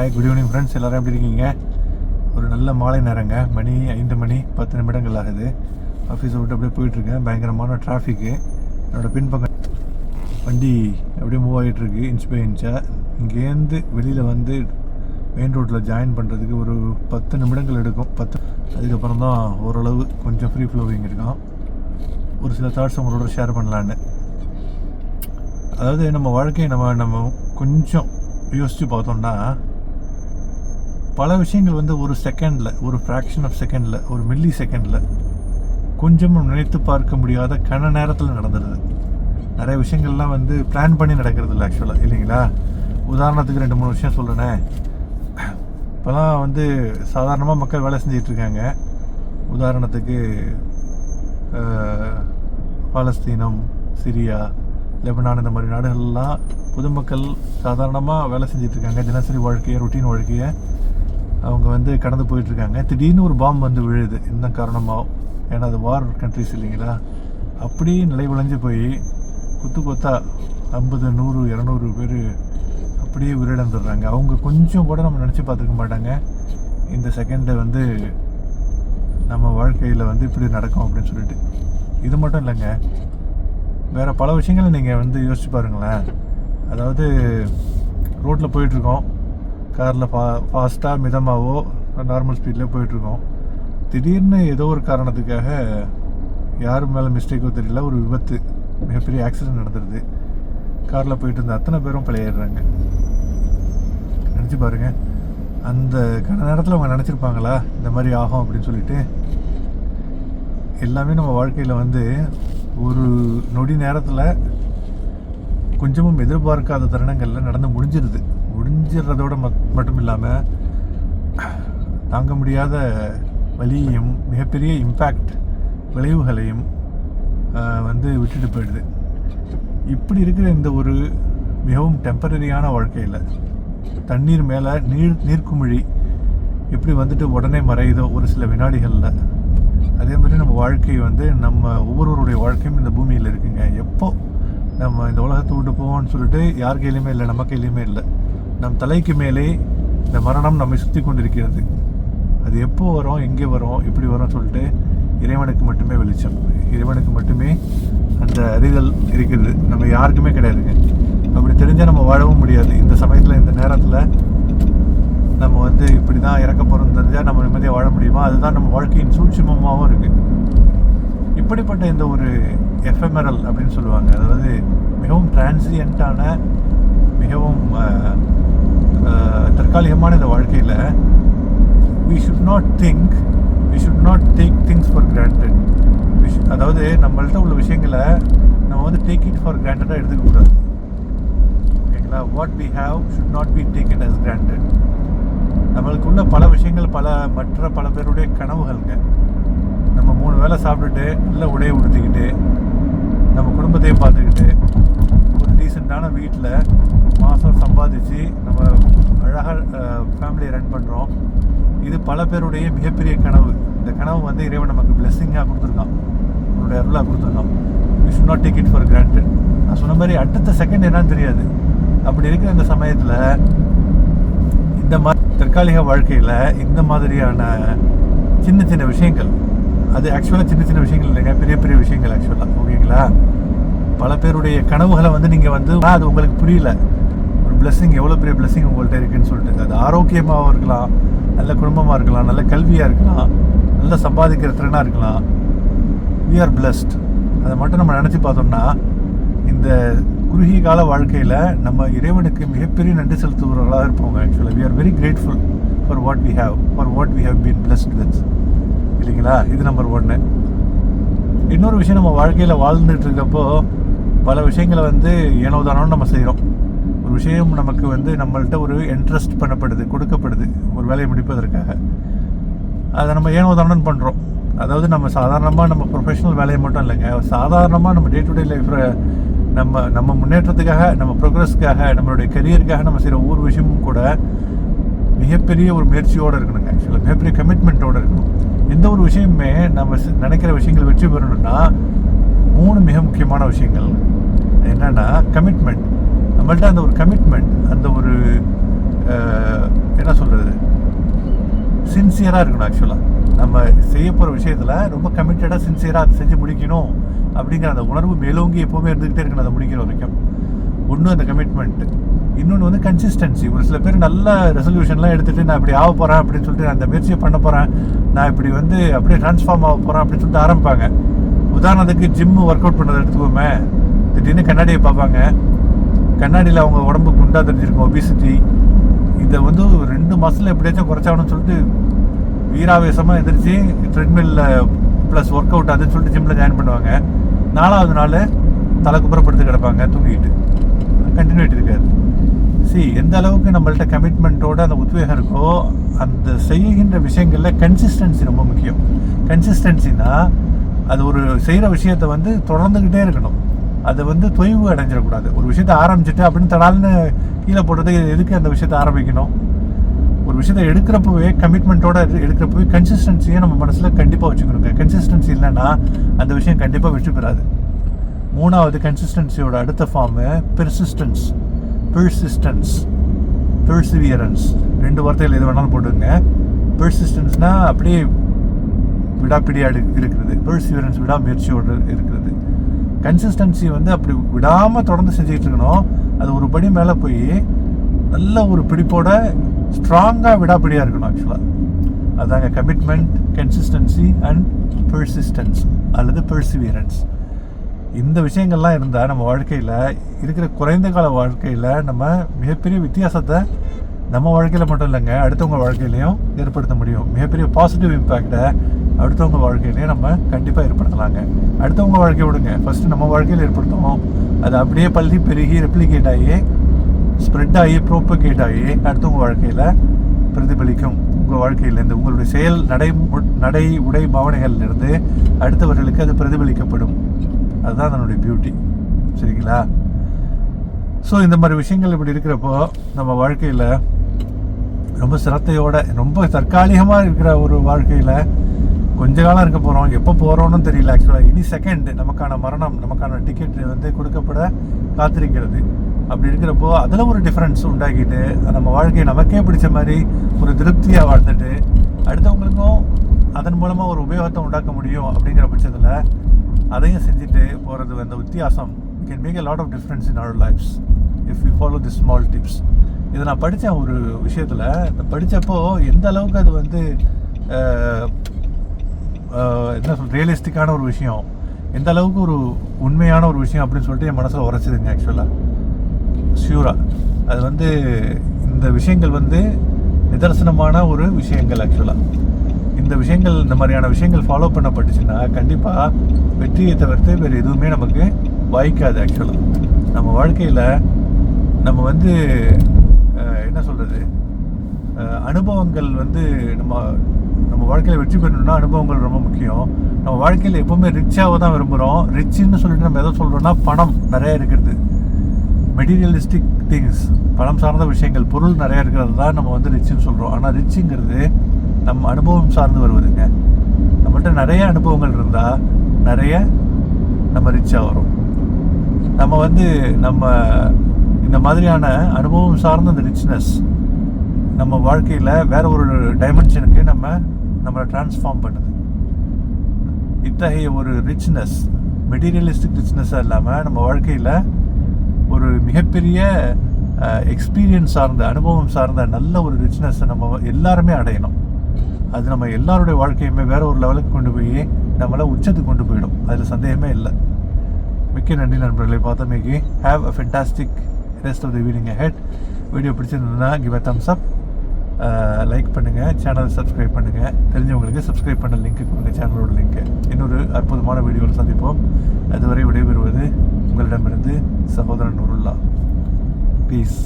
Hi good evening friends எல்லோரும் எப்படி இருக்கீங்க? ஒரு நல்ல மாலை நேரங்க. மணி ஐந்து மணி பத்து நிமிடங்கள் ஆகுது. ஆஃபீஸை விட்டு அப்படியே போயிட்டுருக்கேன் பயங்கரமான டிராஃபிக்கு என்னோடய பின்பக்கம் வண்டி அப்படியே மூவ் ஆகிட்டுருக்கு இன்ச் பை இன்ச்சாக இங்கேருந்து வெளியில் வந்து மெயின் ரோட்டில் ஜாயின் பண்ணுறதுக்கு ஒரு பத்து நிமிடங்கள் எடுக்கும். பத்து அதுக்கப்புறம் தான் ஓரளவு கொஞ்சம் ஃப்ரீ ஃப்ளோவிங் இருக்கும். ஒரு சில தாட்ஸ் உங்களோட ஷேர் பண்ணலான்னு. அதாவது நம்ம வாழ்க்கையை நம்ம நம்ம கொஞ்சம் யோசித்து பார்த்தோம்னா பல விஷயங்கள் வந்து ஒரு செகண்டில் ஒரு ஃப்ராக்ஷன் ஆஃப் செகண்டில் ஒரு மில்லி செகண்டில் கொஞ்சமும் நினைத்து பார்க்க முடியாத கன நேரத்தில் நடந்துடுது நிறைய விஷயங்கள்லாம் வந்து பிளான் பண்ணி நடக்கிறது இல்லை ஆக்சுவலாக இல்லைங்களா? உதாரணத்துக்கு ரெண்டு மூணு விஷயம் சொல்லுனேன் இப்போலாம் வந்து சாதாரணமாக மக்கள் வேலை செஞ்சிகிட்ருக்காங்க உதாரணத்துக்கு பாலஸ்தீனம் சிரியா லெபனான் இந்த மாதிரி நாடுகள்லாம் பொதுமக்கள் சாதாரணமாக வேலை செஞ்சிட்ருக்காங்க. தினசரி வாழ்க்கையை ரொட்டீன் வாழ்க்கையை அவங்க வந்து கடந்து போயிட்டுருக்காங்க. திடீர்னு ஒரு பாம்பு வந்து விழுது. இந்த காரணமாகவும் ஏன்னா அது வார் கண்ட்ரிஸ் இல்லைங்களா? அப்படியே நிலை விளைஞ்சு போய் குத்து கொத்தா ஐம்பது நூறு இரநூறு பேர் அப்படியே உயிரிழந்துடுறாங்க. அவங்க கொஞ்சம் கூட நம்ம நினச்சி பார்த்துக்க மாட்டாங்க. இந்த செகண்டை வந்து நம்ம வாழ்க்கையில் வந்து இப்படி நடக்கும் அப்படின்னு சொல்லிட்டு. இது மட்டும் இல்லைங்க. வேறு பல விஷயங்களை நீங்கள் வந்து யோசிச்சு பாருங்களேன். அதாவது ரோட்டில் போயிட்டுருக்கோம். காரில் ஃபா ஃபாஸ்ட்டாக மிதமாகவோ நார்மல் ஸ்பீட்லேயே போயிட்டுருக்கோம். திடீர்னு ஏதோ ஒரு காரணத்துக்காக யார் மேலே மிஸ்டேக்கோ தெரியல ஒரு விபத்து மிகப்பெரிய ஆக்சிடென்ட் நடந்துடுது காரில் போயிட்டு இருந்த அத்தனை பேரும் பழையிடுறாங்க நினச்சி பாருங்க. அந்த கன நேரத்தில் அவங்க நினச்சிருப்பாங்களா இந்த மாதிரி ஆகும் அப்படின்னு சொல்லிட்டு. எல்லாமே நம்ம வாழ்க்கையில் வந்து ஒரு நொடி நேரத்தில் கொஞ்சமும் எதிர்பார்க்காத தருணங்களில் நடந்து முடிஞ்சிருது. முடிஞ்சிடுறதோட மட் மட்டும் இல்லாமல் தாங்க முடியாத வலியையும் மிகப்பெரிய இம்பேக்ட் விளைவுகளையும் வந்து விட்டுட்டு போயிடுது. இப்படி இருக்கிற இந்த ஒரு மிகவும் டெம்பரரியான வாழ்க்கையில் தண்ணீர் மேலே நீர் நீர்க்குமிழி எப்படி வந்துட்டு உடனே மறையுதோ ஒரு சில வினாடிகளில் அதே மாதிரி நம்ம வாழ்க்கை வந்து நம்ம ஒவ்வொருவருடைய வாழ்க்கையும் இந்த பூமியில் இருக்குங்க. எப்போ நம்ம இந்த உலகத்தை விட்டு போவோம்னு சொல்லிட்டு யார் கையிலையுமே இல்லை நம்ம கையிலையுமே இல்லை. நம் தலைக்கு மேலே இந்த மரணம் நம்மை சுற்றி கொண்டிருக்கிறது. அது எப்போ வரும் எங்கே வரும் எப்படி வரும் சொல்லிட்டு இறைவனுக்கு மட்டுமே வெளிச்சம். இறைவனுக்கு மட்டுமே அந்த அறிதல் இருக்கிறது. நம்ம யாருக்குமே கிடையாதுங்க. அப்படி தெரிஞ்சால் நம்ம வாழவும் முடியாது. இந்த சமயத்தில் இந்த நேரத்தில் நம்ம வந்து இப்படி தான் இறக்க போகிறோம் தெரிஞ்சால் நம்ம நிம்மதியாக வாழ முடியுமா? அதுதான் நம்ம வாழ்க்கையின் சூட்சுமமாகவும் இருக்குது இப்படிப்பட்ட இந்த ஒரு எஃப்எம்எரல் அப்படின்னு சொல்லுவாங்க. அதாவது மிகவும் டிரான்சியண்ட்டான மிகவும் தற்காலிகமான இந்த வாழ்க்கையில் we should not think we should not take things for granted அதாவது நம்மள்ட்ட உள்ள விஷயங்களை நம்ம வந்து டேக் இட் ஃபார் கிராண்டடாக எடுத்துக்கக்கூடாது ஓகேங்களா? What we have should not be take it as granted நம்மளுக்குள்ள பல விஷயங்கள் பல மற்ற பல பேருடைய கனவுகள்ங்க. நம்ம மூணு வேளை சாப்பிட்டுட்டு நல்ல உடையை உடுத்திக்கிட்டு நம்ம குடும்பத்தையும் பார்த்துக்கிட்டு ஒரு டீசெண்டான வீட்டில் மாதம் சம்பாதிச்சு நம்ம அழகாக ஃபேமிலியை ரன் பண்ணுறோம் இது பல பேருடைய மிகப்பெரிய கனவு. இந்த கனவு வந்து இறைவன் நமக்கு பிளெஸ்ஸிங்காக கொடுத்துருக்கான். உன்னுடைய அருளாக கொடுத்துருக்கான். You should not take it for granted நான் சொன்ன மாதிரி அடுத்த செகண்ட் என்னன்னு தெரியாது. அப்படி இருக்கிற இந்த சமயத்தில் இந்த மாதிரி தற்காலிக வாழ்க்கையில் இந்த மாதிரியான சின்ன சின்ன விஷயங்கள் அது ஆக்சுவலாக சின்ன சின்ன விஷயங்கள் இல்லைங்க. பெரிய பெரிய விஷயங்கள் ஆக்சுவலாக ஓகேங்களா? பல பேருடைய கனவுகளை வந்து நீங்கள் வந்து அது உங்களுக்கு புரியல. ஒரு எவ்வளோ பெரிய blessing உங்கள்கிட்ட இருக்குன்னு சொல்லிட்டு அது ஆரோக்கியமாகவும் இருக்கலாம் நல்ல குடும்பமாக இருக்கலாம் நல்ல கல்வியாக இருக்கலாம் நல்ல சம்பாதிக்கிற திறனாக இருக்கலாம். வி ஆர் பிளஸ்ட் அதை மட்டும் நம்ம நினச்சி பார்த்தோம்னா இந்த குறுகிய கால வாழ்க்கையில் நம்ம இறைவனுக்கு மிகப்பெரிய நன்றி செலுத்துபவர்களாக இருப்போங்க ஆக்சுவலாக we are very grateful for what we have for what we have been blessed with இல்லைங்களா? இது நம்பர் ஒன்று இன்னொரு விஷயம் நம்ம வாழ்க்கையில் வாழ்ந்துட்டு இருக்கப்போ பல விஷயங்களை வந்து ஏனோ தானோன்னு நம்ம செய்கிறோம் ஒரு விஷயம் நமக்கு வந்து நம்மள்கிட்ட ஒரு இன்ட்ரெஸ்ட் பண்ணப்படுது கொடுக்கப்படுது ஒரு வேலையை முடிப்பதற்காக. அதை நம்ம ஏனோ தானோன்னு பண்ணுறோம் அதாவது நம்ம சாதாரணமாக நம்ம ப்ரொஃபஷனல் வேலையை மட்டும் இல்லைங்க சாதாரணமாக நம்ம டே டு டே லைஃப்பில் நம்ம நம்ம முன்னேற்றத்துக்காக நம்ம ப்ரோக்ரஸ்க்காக நம்மளுடைய கரியருக்காக நம்ம செய்கிற ஒவ்வொரு விஷயமும் கூட மிகப்பெரிய ஒரு முயற்சியோடு இருக்கணுங்க. ஆக்சுவலாக மிகப்பெரிய கமிட்மெண்ட்டோடு இருக்கணும். எந்த ஒரு விஷயமுமே நம்ம நினைக்கிற விஷயங்கள் வெற்றி பெறணும்னா மூணு மிக முக்கியமான விஷயங்கள். என்னன்னா கமிட்மெண்ட் நம்மள்ட்ட அந்த ஒரு கமிட்மெண்ட் அந்த ஒரு என்ன சொல்கிறது சின்சியராக இருக்கணும் ஆக்சுவலாக நம்ம செய்ய போகிற விஷயத்தில் ரொம்ப கமிட்டடாக சின்சியராக அதை செஞ்சு முடிக்கணும் அப்படிங்கிற அந்த உணர்வு மேலோங்கி எப்போவுமே இருந்துக்கிட்டே இருக்கணும் அதை முடிக்கிற வரைக்கும். ஒன்று அந்த கமிட்மெண்ட்டு இன்னொன்று வந்து கன்சிஸ்டன்சி ஒரு சில பேர் நல்ல ரெசல்யூஷன்லாம் எடுத்துகிட்டு நான் இப்படி ஆக போகிறேன் அப்படின்னு சொல்லிட்டு நான் அந்த முயற்சியை பண்ண போகிறேன் நான் இப்படி வந்து அப்படியே ட்ரான்ஸ்ஃபார்ம் ஆக போகிறேன் அப்படின்னு சொல்லிட்டு ஆரம்பிப்பாங்க. உதாரணத்துக்கு ஜிம்மு ஒர்க் அவுட் பண்ணதை எடுத்துக்கோமே. திடீர்னு கண்ணாடியை பார்ப்பாங்க. கண்ணாடியில் அவங்க உடம்பு குண்டா தெரிஞ்சிருக்கும் ஒபிசிட்டி இதை வந்து ஒரு ரெண்டு மாதத்தில் எப்படியாச்சும் குறைச்சாகணும்னு சொல்லிட்டு வீராவேசமாக எதிர்த்து ட்ரெட்மில்ல ப்ளஸ் ஒர்க் அவுட் அதுன்னு சொல்லிட்டு ஜிம்மில் ஜாயின் பண்ணுவாங்க. நாலாவது நாள் தலை குப்புறப்படுத்து கிடப்பாங்க தூங்கிட்டு. கண்டினியூட்டி இருக்காது. சி எந்த அளவுக்கு நம்மள்கிட்ட கமிட்மெண்ட்டோட அந்த உத்வேகம் இருக்கோ அந்த செய்கின்ற விஷயங்களில் கன்சிஸ்டன்சி ரொம்ப முக்கியம். கன்சிஸ்டன்சினா அது ஒரு செய்கிற விஷயத்தை வந்து தொடர்ந்துக்கிட்டே இருக்கணும். அதை வந்து தொய்வு அடைஞ்சிடக்கூடாது. ஒரு விஷயத்தை ஆரம்பிச்சுட்டு அப்படின்னு தடால்னு கீழே போடுறது எதுக்கு அந்த விஷயத்தை ஆரம்பிக்கணும்? ஒரு விஷயத்தை எடுக்கிறப்பவே கமிட்மெண்ட்டோட எடுக்கிறப்பவே கன்சிஸ்டன்சியை நம்ம மனசில் கண்டிப்பாக வச்சுக்கணுங்க. கன்சிஸ்டன்சி இல்லைன்னா அந்த விஷயம் கண்டிப்பாக வெற்றி பெறாது. மூணாவது கன்சிஸ்டன்சியோட அடுத்த ஃபார்மு பெர்சிஸ்டன்ஸ் பெர்சிஸ்டன்ஸ் பெர்சிவியரன்ஸ் ரெண்டு வார்த்தைகள் எது வேணாலும் போட்டுருங்க பெர்சிஸ்டன்ஸ்னால் அப்படியே விடாப்பிடியாக இருக்கிறது. பெர்சிவியரன்ஸ் விடாமுயற்சியோடு இருக்கிறது. கன்சிஸ்டன்சி வந்து அப்படி விடாமல் தொடர்ந்து செஞ்சுக்கிட்டு இருக்கணும் அது ஒரு படி மேலே போய் நல்ல ஒரு பிடிப்போட ஸ்ட்ராங்காக விடாப்பிடியாக இருக்கணும் ஆக்சுவலாக அதாங்க கமிட்மெண்ட் கன்சிஸ்டன்சி அண்ட் பெர்சிஸ்டன்ஸ் அல்லது பெர்சிவியரன்ஸ் இந்த விஷயங்கள்லாம் இருந்தால் நம்ம வாழ்க்கையில் இருக்கிற குறைந்த கால வாழ்க்கையில் நம்ம மிகப்பெரிய வித்தியாசத்தை நம்ம வாழ்க்கையில் மட்டும் இல்லைங்க அடுத்தவங்க வாழ்க்கையிலையும் ஏற்படுத்த முடியும். மிகப்பெரிய பாசிட்டிவ் இம்பேக்டை அடுத்தவங்க வாழ்க்கையிலே நம்ம கண்டிப்பாக ஏற்படுத்தலாங்க. அடுத்தவங்க வாழ்க்கையை விடுங்க. ஃபஸ்ட்டு நம்ம வாழ்க்கையில் ஏற்படுத்துவோம் அது அப்படியே பள்ளி பெருகி ரெப்ளிகேட் ஆகி ஸ்ப்ரெட் ஆகி ப்ரோப்பகேட் ஆகி அடுத்தவங்க வாழ்க்கையில் பிரதிபலிக்கும். உங்கள் வாழ்க்கையிலேருந்து உங்களுடைய செயல் நடை நடை உடை பாவனைகள்லேருந்து அடுத்தவர்களுக்கு அது பிரதிபலிக்கப்படும். அதுதான் அதனுடைய பியூட்டி சரிங்களா? ஸோ இந்த மாதிரி விஷயங்கள் இப்படி இருக்கிறப்போ நம்ம வாழ்க்கையில் ரொம்ப சிரத்தையோட ரொம்ப தற்காலிகமாக இருக்கிற ஒரு வாழ்க்கையில் கொஞ்ச காலம் இருக்க போகிறோம் எப்போ போகிறோன்னு தெரியல ஆக்சுவலாக இனி செகண்ட் நமக்கான மரணம் நமக்கான டிக்கெட் வந்து கொடுக்கப்பட காத்திருக்கிறது. அப்படி இருக்கிறப்போ அதில் ஒரு டிஃப்ரென்ஸ் உண்டாக்கிட்டு நம்ம வாழ்க்கையை நமக்கே பிடிச்ச மாதிரி ஒரு திருப்தியாக வாழ்ந்துட்டு அடுத்தவங்களுக்கும் அதன் மூலமாக ஒரு உபயோகத்தை உண்டாக்க முடியும் அப்படிங்கிற பட்சத்தில் அதையும் செஞ்சுட்டு போகிறது அந்த வித்தியாசம். Can make a lot of difference in our lives if you follow the small tips இதை நான் படித்தேன் ஒரு விஷயத்தில் இந்த படித்தப்போ எந்த அளவுக்கு அது வந்து என்ன சொல் ரியலிஸ்டிக்கான ஒரு விஷயம். எந்த அளவுக்கு ஒரு உண்மையான ஒரு விஷயம் அப்படின்னு சொல்லிட்டு என் மனசில் உரைச்சிதுங்க ஆக்சுவலாக ஷியூராக அது வந்து இந்த விஷயங்கள் வந்து நிதர்சனமான ஒரு விஷயங்கள் ஆக்சுவலாக இந்த விஷயங்கள் இந்த மாதிரியான விஷயங்கள் ஃபாலோ பண்ணப்பட்டுச்சுன்னா கண்டிப்பாக வெற்றியை தவிர்த்து வேறு எதுவுமே நமக்கு வாய்க்காது ஆக்சுவலாக நம்ம வாழ்க்கையில் நம்ம வந்து என்ன சொல்கிறது அனுபவங்கள் வந்து நம்ம நம்ம வாழ்க்கையில் வெற்றி பெறணும்னா அனுபவங்கள் ரொம்ப முக்கியம். நம்ம வாழ்க்கையில் எப்போவுமே ரிச்சாக தான் விரும்புகிறோம் ரிச்சுன்னு சொல்லிட்டு நம்ம எதை சொல்கிறோன்னா பணம் நிறைய இருக்கிறது. மெட்டீரியலிஸ்டிக் திங்ஸ் பணம் சார்ந்த விஷயங்கள் பொருள் நிறையா இருக்கிறது தான் நம்ம வந்து ரிச்சுன்னு சொல்கிறோம் ஆனால் ரிச்சுங்கிறது நம்ம அனுபவம் சார்ந்து வருவதுங்க. நம்மள்கிட்ட நிறைய அனுபவங்கள் இருந்தால் நிறைய நம்ம ரிச்சாக வரும். நம்ம வந்து நம்ம இந்த மாதிரியான அனுபவம் சார்ந்த அந்த ரிச்னஸ் நம்ம வாழ்க்கையில் வேற ஒரு டைமென்ஷனுக்கு நம்ம நம்மளை டிரான்ஸ்ஃபார்ம் பண்ணுது. இத்தகைய ஒரு ரிச்னஸ் மெட்டீரியலிஸ்டிக் ரிச்னஸாக இல்லாமல் நம்ம வாழ்க்கையில் ஒரு மிகப்பெரிய எக்ஸ்பீரியன்ஸ் சார்ந்த அனுபவம் சார்ந்த நல்ல ஒரு ரிச்னஸை நம்ம எல்லாருமே அடையணும். அது நம்ம எல்லாருடைய வாழ்க்கையுமே வேற ஒரு லெவலுக்கு கொண்டு போய் நம்மளை உச்சத்துக்கு கொண்டு போயிடும். அதில் சந்தேகமே இல்லை. மிக்க நன்றி நண்பர்களை. பார்த்தமைக்கு have a fantastic rest of the evening head video பிடிச்சிருந்ததுன்னா give a thumbs up like பண்ணுங்கள் சேனலை சப்ஸ்கிரைப் பண்ணுங்கள் தெரிஞ்சவங்களுக்கு சப்ஸ்கிரைப் பண்ண லிங்க் கொடுங்க சேனலோட லிங்க்கு இன்னொரு அற்புதமான வீடியோவில் சந்திப்போம். அதுவரை விடைபெறுவது உங்களிடமிருந்து சகோதரன் நூருல்லா. பீஸ்